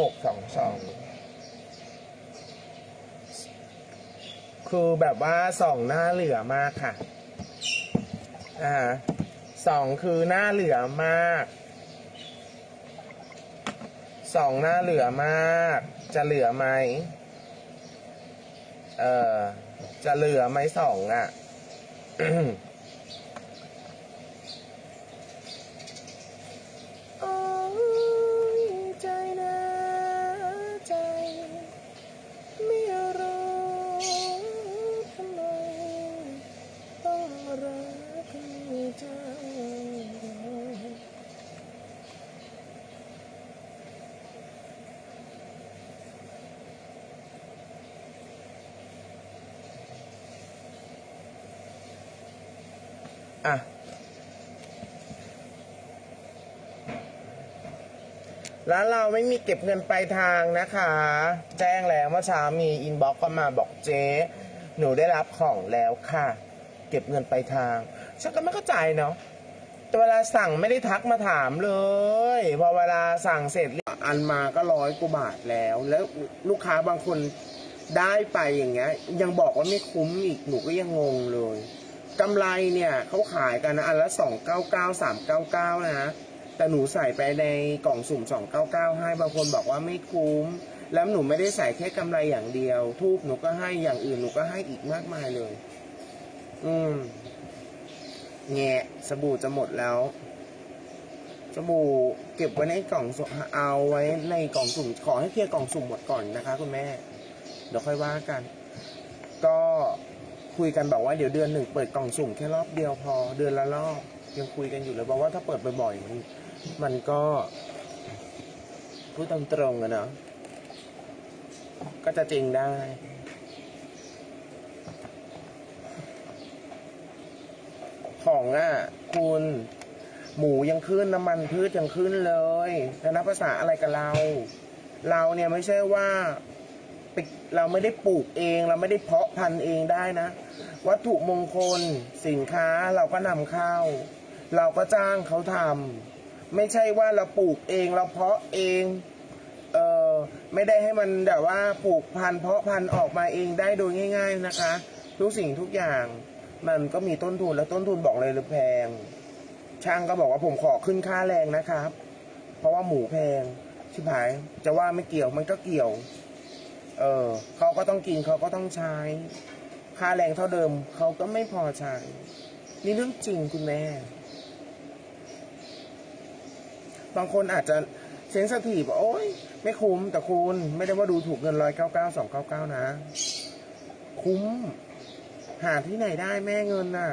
หกสองสองคือแบบว่าสองหน้าเหลือมากค่ะ อ่าสองคือหน้าเหลือมากสองหน้าเหลือมาก จะเหลือไหมเออจะเหลือไหมสองอะ่ะ อะร้านเราไม่มีเก็บเงินปลายทางนะคะ แจ้งแล้วเมื่อเช้ามีอินบ็อกซ์เข้ามาบอกเจ๊หนูได้รับของแล้วค่ะ เก็บเงินปลายทางฉันก็ไม่เข้าใจเนาะแต่เวลาสั่งไม่ได้ทักมาถามเลย พอเวลาสั่งเสร็จอันมาก็ร้อยกว่าบาทแล้ว แล้วลูกค้าบางคนได้ไปอย่างเงี้ย ยังบอกว่าไม่คุ้มอีกหนูก็ยังงงเลย กำไรเนี่ยเขาขายกันนะอันละสองเก้าเก้าสามเก้าเก้านะแต่หนูใส่ไปในกล่องสุ่ม299ให้บางคนบอกว่าไม่คุ้ม แล้วหนูไม่ได้ใส่แค่กำไรอย่างเดียว ทูบหนูก็ให้อย่างอื่นหนูก็ให้อีกมากมายเลย อืมแงะสบู่จะหมดแล้ว สบู่เก็บไว้ในกล่องสุ่มเอาไว้ในกล่องสุ่มขอให้เคลียร์กล่องสุ่มหมดก่อนนะคะ คุณแม่ เดี๋ยวค่อยว่ากัน ก็ คุยกันบอกว่าเดี๋ยวเดือนหนึ่งเปิดกล่องสุ่มแค่รอบเดียวพอเดือนละรอบยังคุยกันอยู่เลยบอกว่าถ้าเปิดบ่อยๆมันมันก็พูดตรงๆอะเนาะก็จะจริงได้ ของอะคุณหมูยังขึ้นน้ำมันพืชยังขึ้นเลยแล้วนับภาษาอะไรกับเรา เราเนี่ยไม่ใช่ว่า ไปเราไม่ได้ปลูกเอง เราไม่ได้เพาะพันธุ์เองได้นะ วัตถุมงคลสินค้าเราก็นำเข้า เราก็จ้างเขาทำไม่ใช่ว่าเราปลูกเองเราเพาะเองเออไม่ได้ให้มันแบบว่าปลูกพันธุ์เพาะพันธุ์ออกมาเองได้โดยง่าย ๆนะคะ ทุกสิ่งทุกอย่างมันก็มีต้นทุนและต้นทุนบอกเลยหรือแพง ช่างก็บอกว่าผมขอขึ้นค่าแรงนะครับ เพราะว่าหมูแพงชิบหายจะว่าไม่เกี่ยวมันก็เกี่ยว เออเขาก็ต้องกินเขาก็ต้องใช้ ค่าแรงเท่าเดิม เขาก็ไม่พอใช้ นี่เรื่องจริงคุณแม่ บางคนอาจจะเซนสทีฟโอ้ยไม่คุ้มแต่คุณ ไม่ได้ว่าดูถูกเงินร้อยเก้าเก้าสองเก้าเก้านะ คุ้ม หาที่ไหนได้แม่เงินน่ะ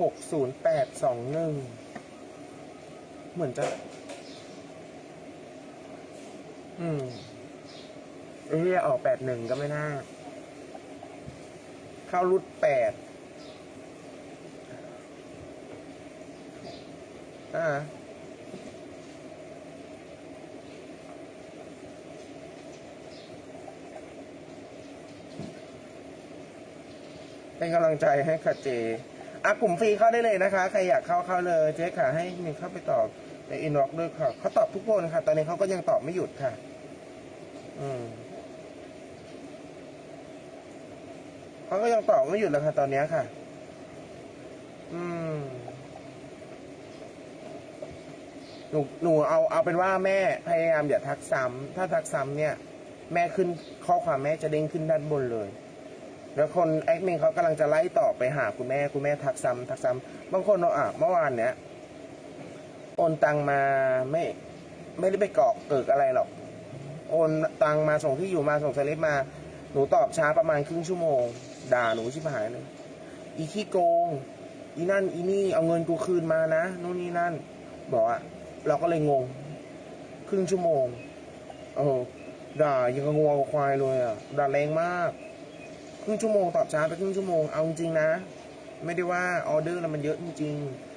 หกศูนย์แปดสองหนึ่งเหมือนจะ อืมไอ้เหี้ยออกแปดหนึ่งก็ไม่น่า เข้ารุดแปดอ่าเป็นกำลังใจให้ค่ะเจอะกลุ่มฟรีเข้าได้เลยนะคะ ใครอยากเข้าเข้าเลย เจ๊ค่ะให้มีเข้าไปตอบ ในอินบ็อกซ์ด้วยค่ะเขาตอบทุกคนค่ะ ตอนนี้เขาก็ยังตอบไม่หยุดค่ะ อืมเขาก็ยังตอบไม่หยุดเลยค่ะ ตอนนี้ค่ะ อืมหนูหนูเอาเอาเป็นว่าแม่พยายามอย่าทักซ้ำถ้าทักซ้ำเนี่ย แม่ขึ้นข้อความแม่จะเด้งขึ้นด้านบนเลย แล้วคนแอดมินเขากำลังจะไล่ต่อไปหาคุณแม่คุณแม่ทักซ้ำทักซ้ำบางคนเราอะเมื่อวานเนี้ย อนตังมาไม่ ไม่ได้ไปเกรอกเกิกอะไรหรอก โอนตังมาส่งที่อยู่มาส่งสลิปมา หนูตอบช้าประมาณครึ่งชั่วโมง ด่าหนูชิบหายเลยอีขี้โกง อีนั่น อีนี่เอาเงินกูคืนมานะนู่นนี่นั่น บอกอะเราก็เลยงง ครึ่งชั่วโมงเออด่ายังกังวกับควายเลยอะด่าแรงมาก ครึ่งชั่วโมงตอบช้าไปครึ่งชั่วโมงเอาจริงนะ ไม่ได้ว่าออเดอร์ล้วมันเยอะจริงๆ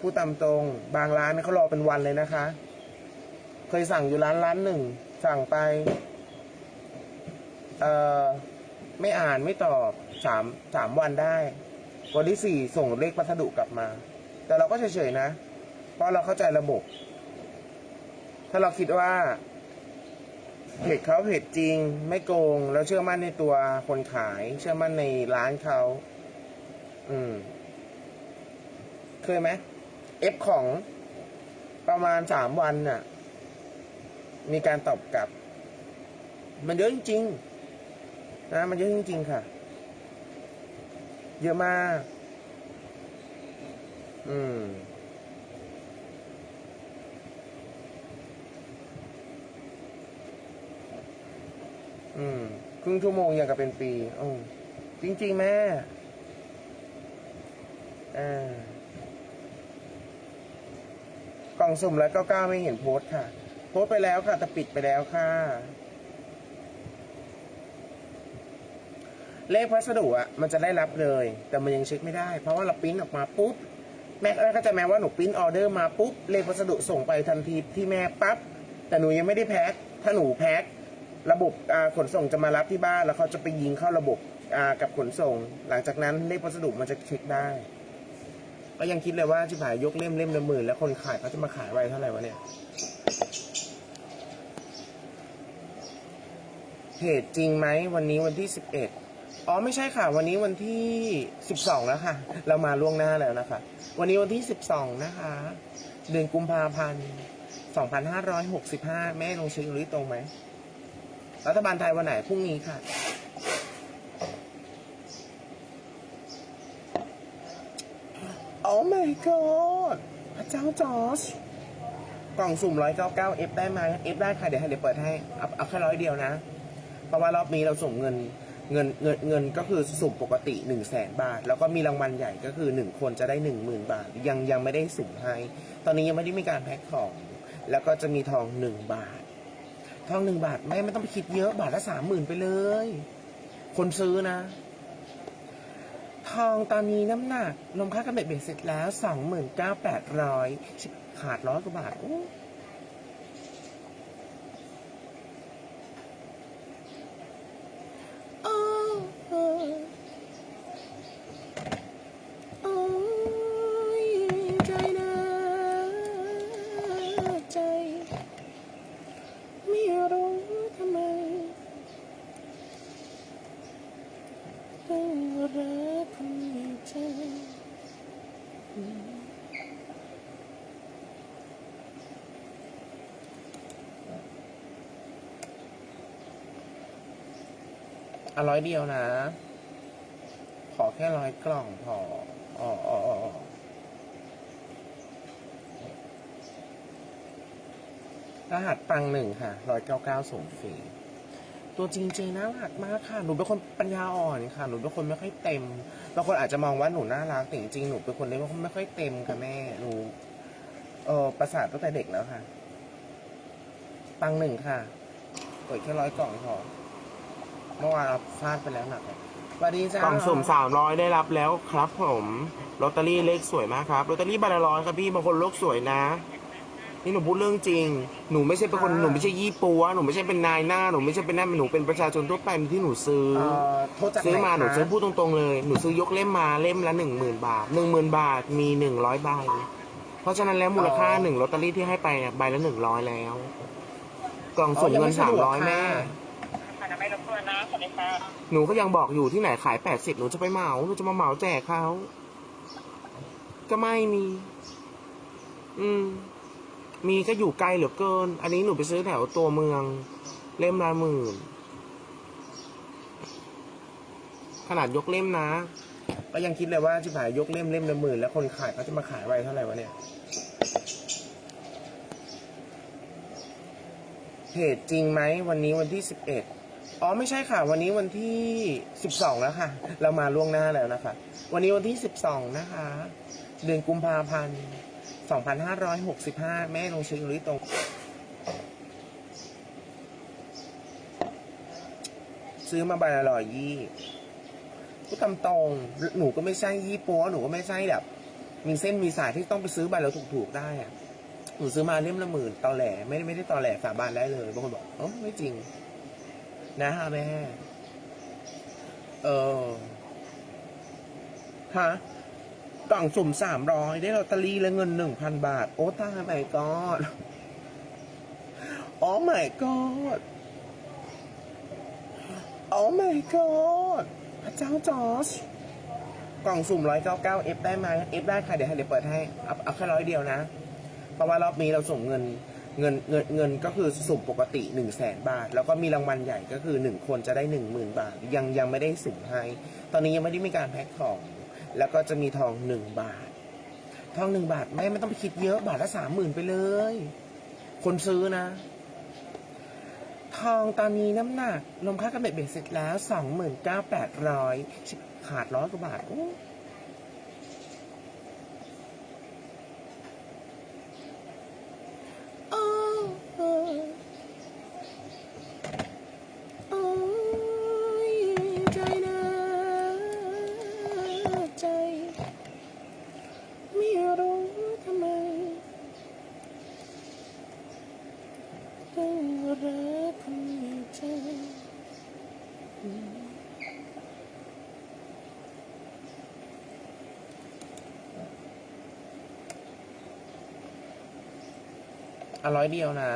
พูดตามตรง บางร้านเขารอเป็นวันเลยนะคะ เคยสั่งอยู่ร้านร้านหนึ่ง สั่งไป เอ่อ ไม่อ่านไม่ตอบสามสามวันได้ วันที่สี่ส่งเลขพัสดุกลับมา แต่เราก็เฉยๆนะ เพราะเราเข้าใจระบบ ถ้าเราคิดว่าเพจเขาเพจจริง ไม่โกง แล้วเชื่อมั่นในตัวคนขาย เชื่อมั่นในร้านเขา อืม เคยไหม เอฟของประมาณสามวันน่ะ มีการตอบกลับ มันเยอะจริงๆนะมันเยอะจริงๆค่ะ เยอะมาก อืมอืมครึ่งชั่วโมงอย่างกับเป็นปีอืมจริง ๆ แม่อ่า ล่องสุ่มแล้วก็ก้าไม่เห็นโพสต์ค่ะ โพสต์ไปแล้วค่ะ แต่ปิดไปแล้วค่ะ เลขพัสดุอะมันจะได้รับเลย แต่มันยังเช็คไม่ได้ เพราะว่าเราปริ้นออกมาปุ๊บ แม่ก็จะแม้ว่าหนูปริ้นออเดอร์มาปุ๊บ เลขพัสดุส่งไปทันทีที่แม่ปั๊บ แต่หนูยังไม่ได้แพ็ค ถ้าหนูแพ็ค ระบบขนส่งจะมารับที่บ้านแล้วเขาจะไปยิงเข้าระบบกับขนส่ง หลังจากนั้นเลขพัสดุมันจะเช็คได้ ก็ยังคิดเลยว่าจิบหายยกเล่มเล่มละหมื่นแล้วคนขายเขาจะมาขายไวเท่าไหร่วะเนี่ยเพจจริงไหมวันนี้วันที่สิบเอ็ดอ๋อไม่ใช่ค่ะ วันนี้วันที่สิบสองแล้วค่ะ เรามาล่วงหน้าแล้วนะคะ วันนี้วันที่สิบสองนะคะ เดือนกุมภาพันธ์สองพันห้าร้อยหกสิบห้าแม่ลงชื่อหรือตรงไหมรัฐบาลไทยวันไหนพรุ่งนี้ค่ะ โอ้ my god พระเจ้าจอร์จกล่องสุ่มร้อยเก้าเก้าเอฟได้ไหมเอฟได้ค่ะเดี๋ยวให้เดี๋ยวเปิดให้ เอาเอาแค่ร้อยเดียวนะ เพราะว่ารอบนี้เราส่งเงินเงินเงินเงินก็คือสุ่มปกติหนึ่งแสนบาท แล้วก็มีรางวัลใหญ่ก็คือหนึ่งคนจะได้หนึ่งหมื่นบาท ยังยังไม่ได้สุ่มให้ ตอนนี้ยังไม่ได้มีการแพ็คของ แล้วก็จะมีทองหนึ่งบาท ทองหนึ่งบาทแม่ไม่ต้องไปคิดเยอะบาทละสามหมื่นไปเลย คนซื้อนะ ทองตอนนี้น้ำหนัก นมค่ากำเนิดเบ็ดเสร็จแล้วสองหมื่นเก้าแปดร้อยขาดร้อยกว่าบาทโอ้โอ้โอ้โอ้ยใจนะใจ ไม่รู้ทำไม ต้องรักคนมีใจอะร้อยเดียวนะ ขอแค่ร้อยกล่องพออ๋ออ๋ออ๋อรหัสปังหนึ่งค่ะร้อยเก้าเก้าส่งฟรี ตัวจริงๆน่ารักมากค่ะ หนูเป็นคนปัญญาอ่อนค่ะ หนูเป็นคนไม่ค่อยเต็ม บางคนอาจจะมองว่าหนูน่ารักแต่จริงๆ หนูเป็นคนที่ไม่ค่อยเต็มค่ะแม่ หนู เออประสาทตั้งแต่เด็กแล้วค่ะ ปังหนึ่งค่ะเปิดแค่ร้อยกล่องพอ เมื่อวานเราฟาดไปแล้วหนักเลยสวัสดีจ้ากล่องสุ่มสามร้อยได้รับแล้วครับผม ลอตเตอรี่เลขสวยมากครับ ลอตเตอรี่ใบละร้อยครับพี่ บางคนโลกสวยนะ นี่หนูพูดเรื่องจริง หนูไม่ใช่เป็นคน หนูไม่ใช่ยี่ปัว หนูไม่ใช่เป็นนายหน้า หนูไม่ใช่เป็นนั่นหนูเป็นประชาชนทั่วไปที่หนูซื้อ เอ่อโทษจากซื้อมาไคะหนูซื้อพูดตรงๆเลย หนูซื้อยกเล่มมาเล่มละหนึ่งหมื่นบาทหนึ่งหมื่นบาทมีหนึ่งร้อยใบ เพราะฉะนั้นแล้วมูลค่าหนึ่งลอตเตอรี่ที่ให้ไปเนี่ยใบละหนึ่งร้อยแล้ว กล่องสุ่มเงินสามร้อยแม่ ค่ะไม่รบกวนนะสวัสดีค่ะหนูก็ยังบอกอยู่ที่ไหนขายแปดสิบหนูจะไปเหมา หนูจะมาเหมาแจกเขา ก็ไม่มี อืม มีก็อยู่ไกลเหลือเกิน อันนี้หนูไปซื้อแถวตัวเมือง เล่มละหมื่น ขนาดยกเล่มนะ ก็ยังคิดเลยว่าจิบหายยกเล่มเล่มละหมื่นแล้วคนขายเขาจะมาขายไวเท่าไหร่วะเนี่ย เพจจริงไหมวันนี้วันที่สิบเอ็ดอ๋อไม่ใช่ค่ะ วันนี้วันที่สิบสองแล้วค่ะ เรามาล่วงหน้าแล้วนะคะ วันนี้วันที่สิบสองนะคะ เดือนกุมภาพันธ์ สองพันห้าร้อยหกสิบห้าแม่ลงชื่อหรือตรงซื้อมาใบละร้อยยี่ก็ตำตรงหนูก็ไม่ใช่ยี่ปัวหนูก็ไม่ใช่แบบ มีเส้นมีสายที่ต้องไปซื้อใบแล้วถูกๆได้อะหนูซื้อมาเล่มละหมื่นตอแหลไม่ได้ไม่ได้ตอแหลสาบานได้เลยบางคนบอกเออไม่จริง นะฮะแม่ เออฮะ กล่องสุ่มสามร้อยได้ลอตเตอรี่และเงินหนึ่งพันบาท โอ้ตายไม่กอดอ๋อไม่กอดโอ้ my god พระเจ้าจอร์จกล่องสุ่มร้อยเก้าเก้าเอฟได้ไหมเอฟได้ค่ะเดี๋ยวให้เดี๋ยวเปิดให้เอาเอาแค่ร้อยเดียวนะ เพราะว่ารอบนี้เราส่งเงินเงินเงินเงินก็คือสุ่มปกติ1นึ่งแสนบาท แล้วก็มีรางวัลใหญ่ก็คือ 1 คนจะได้ 1 0,000 บาท ยังยังไม่ได้สุ่มให้ ตอนนี้ยังไม่ได้มีการแพ็คของ แล้วก็จะมีทองหนึ่งบาท ทองหนึ่งบาทแม่ไม่ต้องไปคิดเยอะบาทละสามหมื่นไปเลย คนซื้อนะ ทองตอนนี้น้ำหนักรวมค่ากำเนิดเบ็ดเสร็จแล้วสองหมื่นเก้าแปดร้อยขาดร้อยกว่าบาทโอ้โอ้โอ้โอ้ยใจนะใจ ไม่รู้ทำไม ต้องรักคนมีใจ อร่อยเดียวนะ